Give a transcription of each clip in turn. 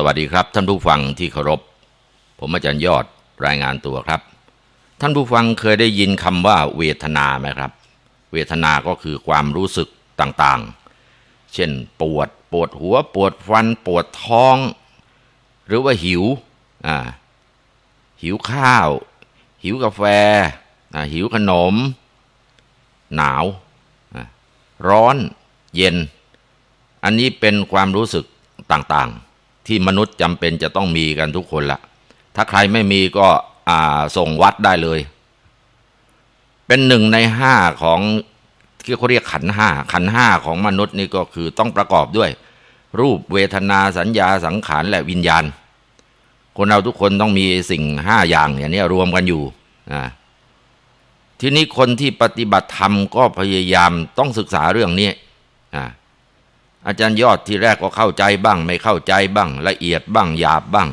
สวัสดีครับ ท่านผู้ฟังที่เคารพ ผมอาจารย์ยอดรายงานตัวครับ ท่านผู้ฟังเคยได้ยินคำว่าเวทนาไหมครับ เวทนาก็คือความรู้สึกต่างๆ เช่น ปวดปวดหัว ปวดฟัน ปวดท้อง หรือว่าหิวอ่าหิวข้าว หิวกาแฟอ่าหิวขนม หนาว ร้อน เย็น อันนี้เป็นความรู้สึกต่างๆ ที่มนุษย์จำเป็นจะต้องมีกันทุกคนละถ้าใครไม่มีก็ส่งวัดได้เลย เป็นหนึ่งในห้าของที่เขาเรียกขันห้าขันห้าของมนุษย์นี่ก็คือต้องประกอบด้วย รูปเวทนาสัญญาสังขารและวิญญาณ คนเราทุกคนต้องมีสิ่งห้าอย่างอย่างนี้รวมกันอยู่ทีนี้คนที่ปฏิบัติธรรมก็พยายามต้องศึกษาเรื่องนี้ อาอาจารย์ยอดที่แรกก็เข้าใจบ้าง ไม่เข้าใจบ้าง ละเอียดบ้างหยาบบ้าง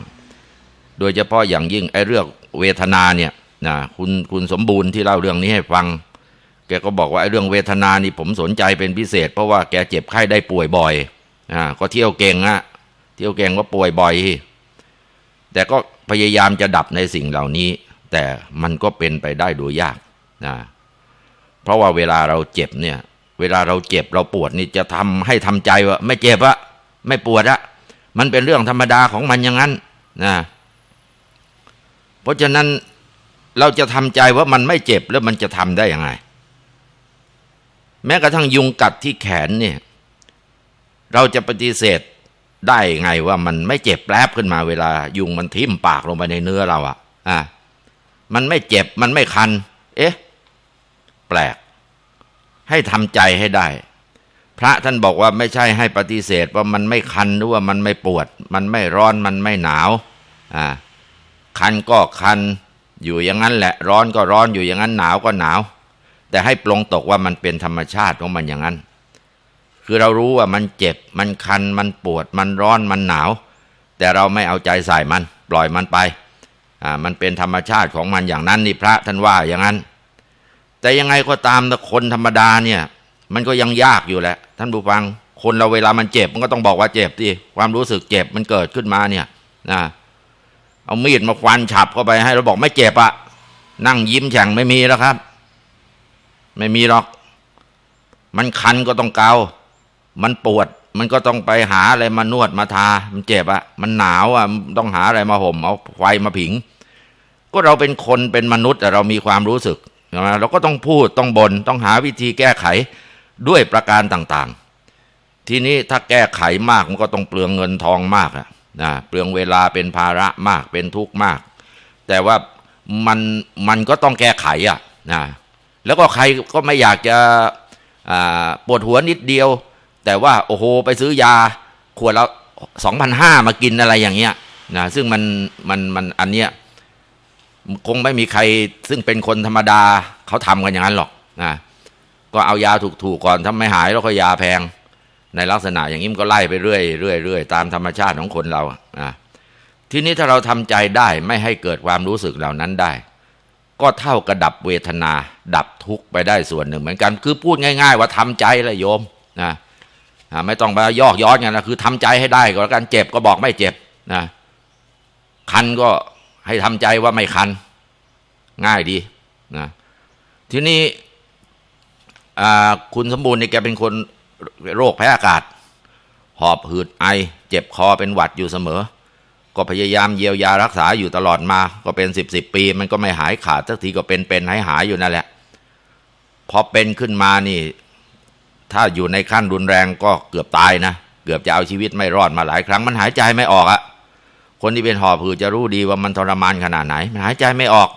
โดยเฉพาะอย่างยิ่งไอ้เรื่องเวทนาเนี่ยนะคุณคุณสมบูรณ์ที่เล่าเรื่องนี้ให้ฟัง แกก็บอกว่าไอ้เรื่องเวทนานี่ผมสนใจเป็นพิเศษ เพราะว่าแกเจ็บไข้ได้ป่วยบ่อยอ่าก็เที่ยวเก่งอะเที่ยวเก่งว่าป่วยบ่อย แต่ก็พยายามจะดับในสิ่งเหล่านี้ แต่มันก็เป็นไปได้โดยยากนะเพราะว่าเวลาเราเจ็บเนี่ย เวลาเราเจ็บเราปวดนี่จะทำให้ทำใจว่าไม่เจ็บอะไม่ปวดอะมันเป็นเรื่องธรรมดาของมันอย่างนั้นนะเพราะฉะนั้นเราจะทำใจว่ามันไม่เจ็บแล้วมันจะทำได้ยังไง แม้กระทั่งยุงกัดที่แขนเนี่ยเราจะปฏิเสธได้ไงว่ามันไม่เจ็บแปรบขึ้นมาเวลา ยุงมันทิ่มปากลงไปในเนื้อเราอะอะมันไม่เจ็บมันไม่คัน เอ๊ะ แปลก ให้ทำใจให้ได้ พระท่านบอกว่าไม่ใช่ให้ปฏิเสธว่ามันไม่คันหรือว่ามันไม่ปวด มันไม่ร้อนมันไม่หนาวอ่าคันก็คันอยู่อย่างนั้นแหละ ร้อนก็ร้อนอยู่อย่างนั้นหนาวก็หนาว แต่ให้ปลงตกว่ามันเป็นธรรมชาติของมันอย่างนั้น คือเรารู้ว่ามันเจ็บมันคันมันปวดมันร้อนมันหนาว แต่เราไม่เอาใจใส่มัน ปล่อยมันไปอ่ามันเป็นธรรมชาติของมันอย่างนั้นนี่พระท่านว่าอย่างนั้น แต่ยังไงก็ตามคนธรรมดาเนี่ย มันก็ยังยากอยู่แหละ ท่านผู้ฟัง คนเราเวลามันเจ็บ มันก็ต้องบอกว่าเจ็บดิความรู้สึกเจ็บมันเกิดขึ้นมาเนี่ยนะเอามีดมาฟันฉับเข้าไปให้เราบอกไม่เจ็บอะนั่งยิ้มแฉ่งไม่มีแล้วครับ ไม่มีหรอก มันคันก็ต้องเกา มันปวด มันก็ต้องไปหาอะไรมานวดมาทา มันเจ็บอะมันหนาวอะต้องหาอะไรมาห่มเอาไฟมาผิง ก็เราเป็นคนเป็นมนุษย์แต่เรามีความรู้สึก ใช่ไหมเราก็ต้องพูดต้องบน่นต้องหาวิธีแก้ไขด้วยประการต่างๆ ทีนี้ถ้าแก้ไขมากมันก็ต้องเปลืองเงินทองมากอะนะเปลืองเวลาเป็นภาระมากเป็นทุกข์มาก แต่ว่ามันมันก็ต้องแก้ไขอะนะแล้วก็ใครก็ไม่อยากจะปวดหัวนิดเดียว แต่ว่าโอ้โหไปซื้อยาขวดละสองพันห้ามากินอะไรอย่างเงี้ยนะซึ่งมันมันมันอันเนี้ย คงไม่มีใครซึ่งเป็นคนธรรมดาเขาทำกันอย่างนั้นหรอกนะก็เอายาถูกๆก่อนถ้าไม่หายแล้วก็ยาแพง ในลักษณะอย่างนี้มันก็ไล่ไปเรื่อยเรื่อยเรื่อยตามธรรมชาติของคนเราอะทีนี้ถ้าเราทำใจได้ไม่ให้เกิดความรู้สึกเหล่านั้นได้ ก็เท่ากับดับเวทนา ดับทุกข์ไปได้ส่วนหนึ่ง เหมือนกันคือพูดง่าย ๆ ว่าทำใจละโยมนะไม่ต้องไปยอกย้อนกันนะคือทำใจให้ได้ก็แล้วกันเจ็บก็บอกไม่เจ็บนะคันก็ ให้ทำใจว่าไม่คัน ง่ายดีนะทีนี้คุณสมบูรณ์นี่แกเป็นคนโรคแพ้อากาศ หอบหืดไอ เจ็บคอเป็นหวัดอยู่เสมอ ก็พยายามเยียวยารักษาอยู่ตลอดมา ก็เป็นสิบสิบปี มันก็ไม่หายขาดสักทีก็เป็นเป็นหายหายอยู่นั่นแหละ พอเป็นขึ้นมานี่ ถ้าอยู่ในขั้นรุนแรงก็เกือบตายนะ เกือบจะเอาชีวิตไม่รอดมาหลายครั้งมันหายใจไม่ออกอะ คนที่เป็นหอบหืดจะรู้ดีว่ามันทรมานขนาดไหน มันหายใจไม่ออก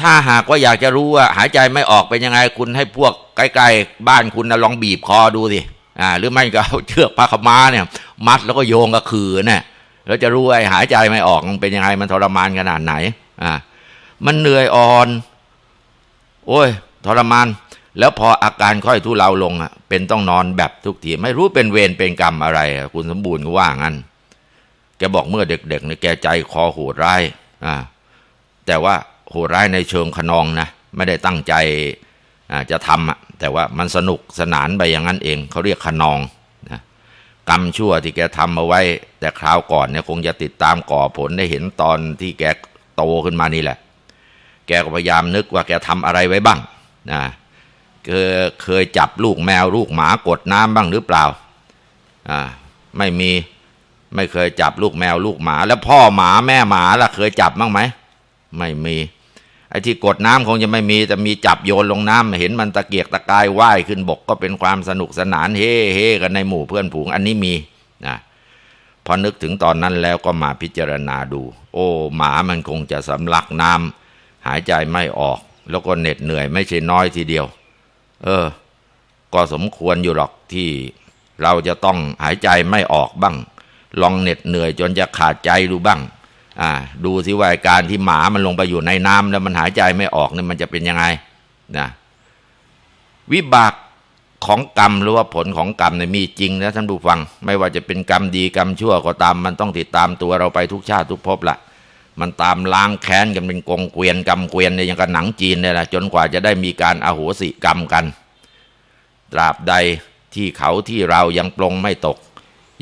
ถ้าหากว่าอยากจะรู้ว่า หายใจไม่ออกเป็นยังไงคุณให้พวกใกล้ๆบ้านคุณนะลองบีบคอดูสิอ่า หรือไม่ก็เอาเชือกผ้าขม้าเนี่ย มัดแล้วก็โยงกับคือเนี่ยแล้วจะรู้ว่าหายใจไม่ออกมันเป็นยังไงมันทรมานขนาดไหน อ่า มันเหนื่อยอ่อน โอ้ย ทรมาน แล้วพออาการค่อยทุเลาลงอะ เป็นต้องนอนแบบทุกทีไม่รู้เป็นเวรเป็นกรรมอะไร คุณสมบูรณ์ก็ว่างั้น แกบอกเมื่อเด็กๆเนี่ยแกใจคอโหดร้ายอ่าแต่ว่าโหดร้ายในเชิงขนองนะไม่ได้ตั้งใจจะทำอะแต่ว่ามันสนุกสนานไปอย่างนั้นเองเขาเรียกขนองนะกรรมชั่วที่แกทำเอาไว้ แต่คราวก่อนเนี่ยคงจะติดตามก่อผลได้เห็นตอนที่แกโตขึ้นมานี่แหละ แกก็พยายามนึกว่าแกทำอะไรไว้บ้างนะเคยเคยจับลูกแมวลูกหมากดน้ำบ้างหรือเปล่าอ่าไม่มี ไม่เคยจับลูกแมวลูกหมา แล้วพ่อหมาแม่หมาล่ะเคยจับบ้างไหมไม่มีไอ้ที่กดน้ำคงจะไม่มีแต่มีจับโยนลงน้ำเห็นมันตะเกียกตะกายว่ายขึ้นบกก็เป็นความสนุกสนานเฮ่เฮกันในหมู่เพื่อนผูงอันนี้มีนะพอนึกถึงตอนนั้นแล้วก็มาพิจารณาดู โอ้หมามันคงจะสำลักน้ำหายใจไม่ออก แล้วก็เหน็ดเหนื่อยไม่ใช่น้อยทีเดียว เออ ก็สมควรอยู่หรอกที่เราจะต้องหายใจไม่ออกบ้าง ลองเหน็ดเหนื่อยจนจะขาดใจดูบ้าง อ่า ดูสิว่าการที่หมามันลงไปอยู่ในน้ำแล้วมันหายใจไม่ออกเนี่ยมันจะเป็นยังไงนะวิบากของกรรมหรือว่าผลของกรรมเนี่ยมีจริงนะท่านผู้ฟัง ไม่ว่าจะเป็นกรรมดีกรรมชั่วก็ตามมันต้องติดตามตัวเราไปทุกชาติทุกภพละมันตามล้างแค้นกันเป็นกงเกวียนกรรมเกวียนเนี่ยอย่างกับหนังจีนเนี่ยแหละจนกว่าจะได้มีการอโหสิกรรมกัน ตราบใดที่เขาที่เรายังปลงไม่ตก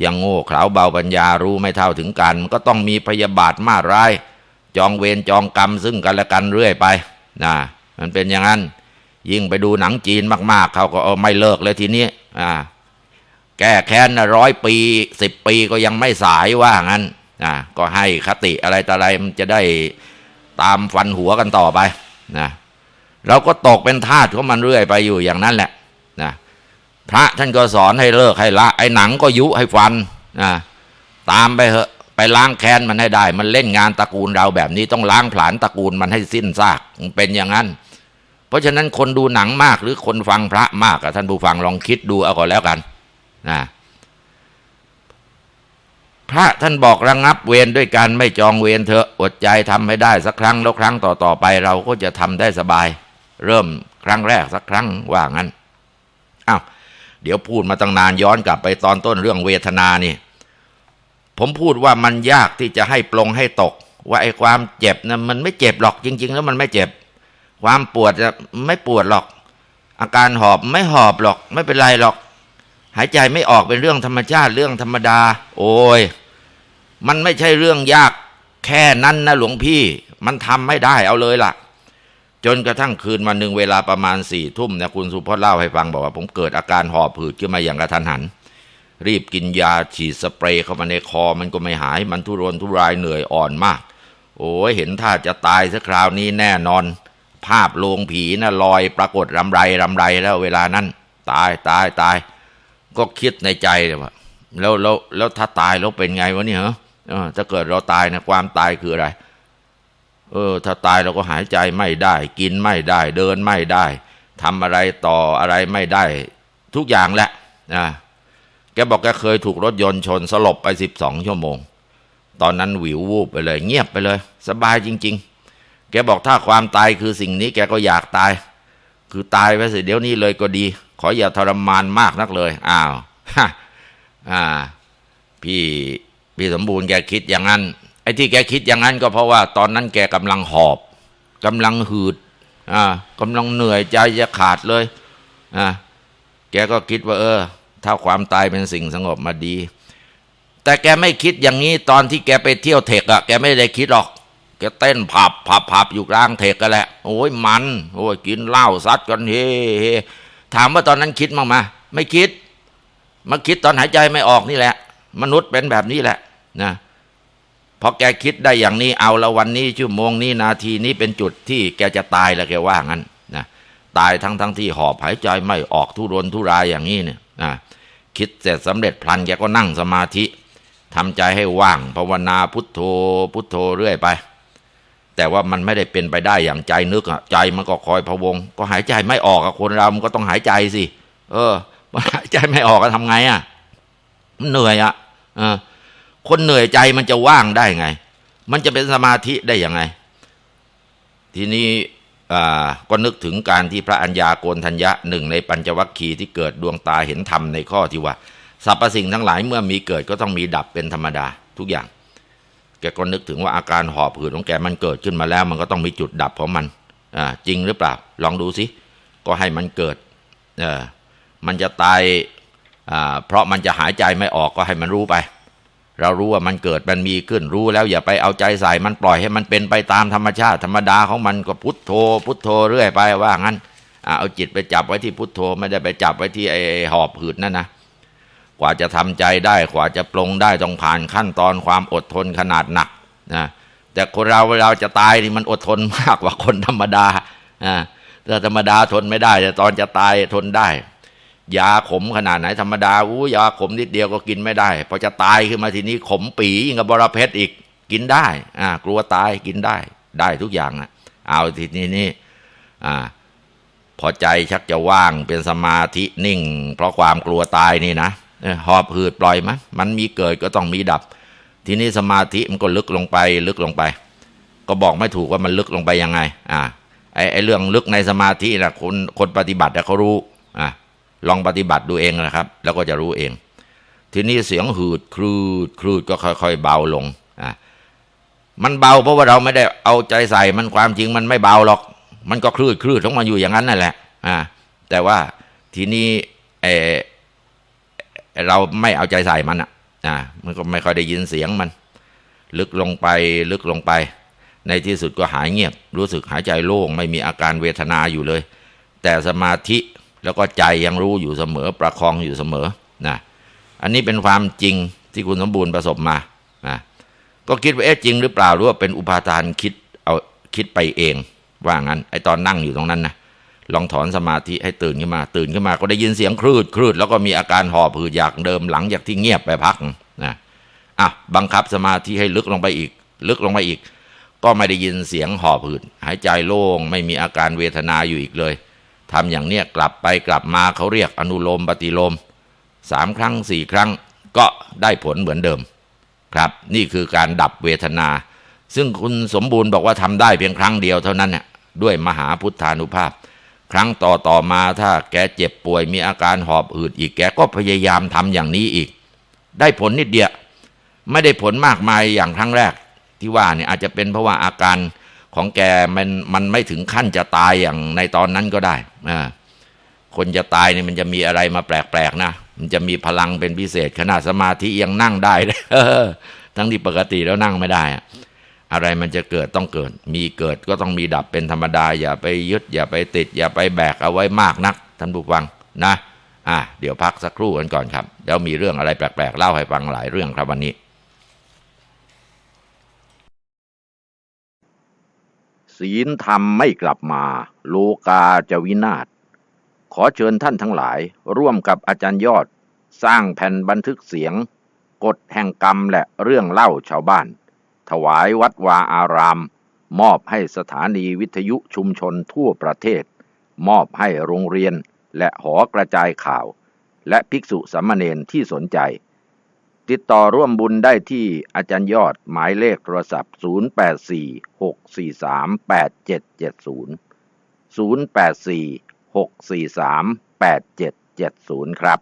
ยังโง่เขลาเบาปัญญารู้ไม่เท่าถึงกันมัน ก็ต้องมีพยาบาทมาร้าย จองเวรจองกรรมซึ่งกันและกันเรื่อยไปนะมันเป็นอย่างนั้น ยิ่งไปดูหนังจีนมากๆ เขาก็เอาไม่เลิกเลยทีนี้อ่าแก้แค้นร้อยปีสิบปีก็ยังไม่สายว่างั้นอ่าก็ให้คติอะไรต่ออะไรมันจะได้ตามฟันหัวกันต่อไปนะเราก็ตกเป็นทาสของมันเรื่อยไปอยู่อย่างนั้นแหละ พระท่านก็สอนให้เลิกให้ละ ไอ้หนังก็ยุให้ฟันนะตามไปเหอะไปล้างแค้นมันให้ได้ มันเล่นงานตระกูลเราแบบนี้ต้องล้างผลาญตระกูลมันให้สิ้นซากเป็นอย่างนั้น เพราะฉะนั้นคนดูหนังมากหรือคนฟังพระมากอะท่านผู้ฟังลองคิดดูเอาก็แล้วกันนะพระท่านบอกระงงับเวรด้วยการไม่จองเวรเถอะอดใจทำให้ได้สักครั้งแล้วครั้งต่อๆไปเราก็จะทำได้สบาย เริ่มครั้งแรกสักครั้งว่างั้นอ้าว เดี๋ยวพูดมาตั้งนานย้อนกลับไปตอนต้นเรื่องเวทนานี่ ผมพูดว่ามันยากที่จะให้ปลงให้ตก ว่าไอ้ความเจ็บนะมันไม่เจ็บหรอกจริง ๆ แล้วมันไม่เจ็บ ความปวดจะไม่ปวดหรอก อาการหอบไม่หอบหรอก ไม่เป็นไรหรอก หายใจไม่ออกเป็นเรื่องธรรมชาติเรื่องธรรมดา โอ้ยมันไม่ใช่เรื่องยากแค่นั้นนะหลวงพี่ มันทำไม่ได้เอาเลยล่ะ จนกระทั่งคืนวันหนึ่งเวลาประมาณสี่ทุ่มเนี่ยคุณสุพจน์เล่าให้ฟังบอกว่าผมเกิดอาการหอบหืดขึ้นมาอย่างกระทันหัน รีบกินยาฉีดสเปรย์เข้ามาในคอมันก็ไม่หาย มันทุรนทุรายเหนื่อยอ่อนมาก โอ้ยเห็นท่าจะตายสักคราวนี้แน่นอน ภาพโลงผีนะลอยปรากฏรำไรรำไรแล้วเวลานั้นตายตายตาย ก็คิดในใจเลยว่าแล้วแล้วแล้วถ้าตายแล้วเป็นไงวะเนี่ยเหรอเออถ้าเกิดเราตายนะความตายคืออะไร เออ ถ้าตายเราก็หายใจไม่ได้ กินไม่ได้ เดินไม่ได้ทำอะไรต่ออะไรไม่ได้ ทุกอย่างแหละนะแกบอกแกเคยถูกรถยนต์ชนสลบไปสิบสองชั่วโมง ตอนนั้นหวิววูบไปเลย เงียบไปเลย สบายจริง ๆ แกบอกถ้าความตายคือสิ่งนี้แกก็อยากตาย คือตายไปสิเดี๋ยวนี้เลยก็ดี ขออย่าทรมานมากนักเลย อ้าวฮะอ่า พี่พี่สมบูรณ์แกคิดอย่างนั้น ไอ้ที่แกคิดอย่างนั้นก็เพราะว่า ตอนนั้นแกกำลังหอบกำลังหืดอ่ากำลังเหนื่อยใจจะขาดเลยอ่าแกก็คิดว่า เออ ถ้าความตายเป็นสิ่งสงบมาดี แต่แกไม่คิดอย่างนี้ตอนที่แกไปเที่ยวเทคอะแกไม่ได้คิดหรอก แกเต้นผับผับผับอยู่กลางเทคกันแหละโอ้ยมัน โอ้ยกินเหล้าซัดกันเฮ้เฮถามว่าตอนนั้นคิดมั้งมาไม่คิด มาคิดตอนหายใจไม่ออกนี่แหละ มนุษย์เป็นแบบนี้แหละนะ พอแกคิดได้อย่างนี้เอาละวันนี้ชั่วโมงนี้นาทีนี้เป็นจุดที่แกจะตายแล้วแกว่างั้นนะตายทั้งทั้งที่หอบหายใจไม่ออกทุรนทุรายอย่างนี้เนี่ยนะคิดเสร็จสำเร็จพลันแกก็นั่งสมาธิทำใจให้ว่างภาวนาพุทโธพุทโธเรื่อยไป แต่ว่ามันไม่ได้เป็นไปได้อย่างใจนึกอะใจมันก็คอยพะวง ก็หายใจไม่ออกอะคนเรามันก็ต้องหายใจสิเออมันหายใจไม่ออกก็ทำไงอะมันเหนื่อยอะเออ คนเหนื่อยใจมันจะว่างได้ไง มันจะเป็นสมาธิได้ยังไง ทีนี้ก็นึกถึงการที่พระอัญญาโกนทัญญะหนึ่งในปัญจวัคคีย์ที่เกิดดวงตาเห็นธรรมในข้อที่ว่าสรรพสิ่งทั้งหลายเมื่อมีเกิดก็ต้องมีดับเป็นธรรมดาทุกอย่าง แกก็นึกถึงว่าอาการหอบหืดของแกมันเกิดขึ้นมาแล้ว มันก็ต้องมีจุดดับของมันจริงหรือเปล่า ลองดูสิก็ให้มันเกิดมันจะตายเพราะมันจะหายใจไม่ออกก็ให้มันรู้ไป เรารู้ว่ามันเกิดมันมีขึ้นรู้แล้วอย่าไปเอาใจใส่มันปล่อยให้มันเป็นไปตามธรรมชาติธรรมดาของมันก็พุทโธ พุทโธเรื่อยไปว่างั้นเอาจิตไปจับไว้ที่พุทโธไม่ได้ไปจับไว้ที่ไอ้หอบหืดนั่นนะกว่าจะทำใจได้กว่าจะปลงได้ต้องผ่านขั้นตอนความอดทนขนาดหนักนะแต่คนเราเวลาจะตายนี่มันอดทนมากกว่าคนธรรมดาอ่าถ้าธรรมดาทนไม่ได้ แต่ตอนจะตายทนได้ ยาขมขนาดไหนธรรมดาอู้ยาขมนิดเดียวก็กินไม่ได้พอจะตายขึ้นมาทีนี้ขมปียิ่งกับบรเพชรอีกกินได้อ่ากลัวตายกินได้ ได้ทุกอย่างอะเอาทีนี้นี่อ่าพอใจชักจะว่างเป็นสมาธินิ่ง เพราะความกลัวตายนี่นะหอบหืดปล่อยมันมันมีเกิดก็ต้องมีดับ ทีนี้สมาธิมันก็ลึกลงไปลึกลงไป ก็บอกไม่ถูกว่ามันลึกลงไปยังไง อ่าไอ้ไอ้เรื่องลึกในสมาธินะคนคนปฏิบัติเขารู้อ่า ลองปฏิบัติดูเองนะครับ แล้วก็จะรู้เอง ทีนี้เสียงหืดคลืดคลืดก็ค่อยๆเบาลงอ่ามันเบาเพราะว่าเราไม่ได้เอาใจใส่มันความจริงมันไม่เบาหรอก มันก็คลืดคลืดของมันอยู่อย่างนั้นนั่นแหละอ่าแต่ว่าทีนี้เออเราไม่เอาใจใส่มันอะอ่ามันก็ไม่ค่อยได้ยินเสียงมัน ลึกลงไปลึกลงไป ในที่สุดก็หายเงียบ รู้สึกหายใจโล่ง ไม่มีอาการเวทนาอยู่เลย แต่สมาธิ แล้วก็ใจยังรู้อยู่เสมอประคองอยู่เสมอนะอันนี้เป็นความจริงที่คุณสมบูรณ์ประสบมานะก็คิดว่าเอ๊ะจริงหรือเปล่าหรือว่าเป็นอุปาทานคิดเอาคิดไปเองว่างั้นไอตอนนั่งอยู่ตรงนั้นนะลองถอนสมาธิให้ตื่นขึ้นมา ตื่นขึ้นมาก็ได้ยินเสียงคลืดคลืดแล้วก็มีอาการหอบหืดอยากเดิมหลังจากที่เงียบไปพักนะอะบังคับสมาธิให้ลึกลงไปอีก ลึกลงไปอีก ก็ไม่ได้ยินเสียงหอบหืดหายใจโล่งไม่มีอาการเวทนาอยู่อีกเลย ทำอย่างเนี้ยกลับไปกลับมาเขาเรียกอนุโลมปฏิโลมสามครั้งสี่ครั้งก็ได้ผลเหมือนเดิม ครับ นี่คือการดับเวทนา ซึ่งคุณสมบูรณ์บอกว่าทำได้เพียงครั้งเดียวเท่านั้นเนี่ยด้วยมหาพุทธานุภาพ ครั้งต่อต่อมาถ้าแกเจ็บป่วยมีอาการหอบหืดอีกแกก็พยายามทำอย่างนี้อีก ได้ผลนิดเดียวไม่ได้ผลมากมายอย่างครั้งแรก ที่ว่าเนี่ยอาจจะเป็นเพราะว่าอาการ ของแกมันมันไม่ถึงขั้นจะตายอย่างในตอนนั้นก็ได้อ่าคนจะตายเนี่ยมันจะมีอะไรมาแปลกๆนะ มันจะมีพลังเป็นพิเศษ ขนาดสมาธิยังนั่งได้เลยทั้งที่ปกติแล้วนั่งไม่ได้อะอะไรมันจะเกิดต้องเกิด มีเกิดก็ต้องมีดับเป็นธรรมดา อย่าไปยึดอย่าไปติด อย่าไปแบกเอาไว้มากนัก ท่านผู้ฟังนะ อะเดี๋ยวพักสักครู่กันก่อนครับ เดี๋ยวมีเรื่องอะไรแปลกๆเล่าให้ฟังหลายเรื่องครับวันนี้ ศีลธรรมไม่กลับมา โลกาจะวินาศ ขอเชิญท่านทั้งหลาย ร่วมกับอาจารย์ยอด สร้างแผ่นบันทึกเสียง กฎแห่งกรรมและเรื่องเล่าชาวบ้าน ถวายวัดวาอาราม มอบให้สถานีวิทยุชุมชนทั่วประเทศ มอบให้โรงเรียนและหอกระจายข่าว และภิกษุสามเณรที่สนใจ ติดต่อร่วมบุญได้ที่อาจารย์ยอดหมายเลขโทรศัพท์ 0846438770 084 643 8770 ครับ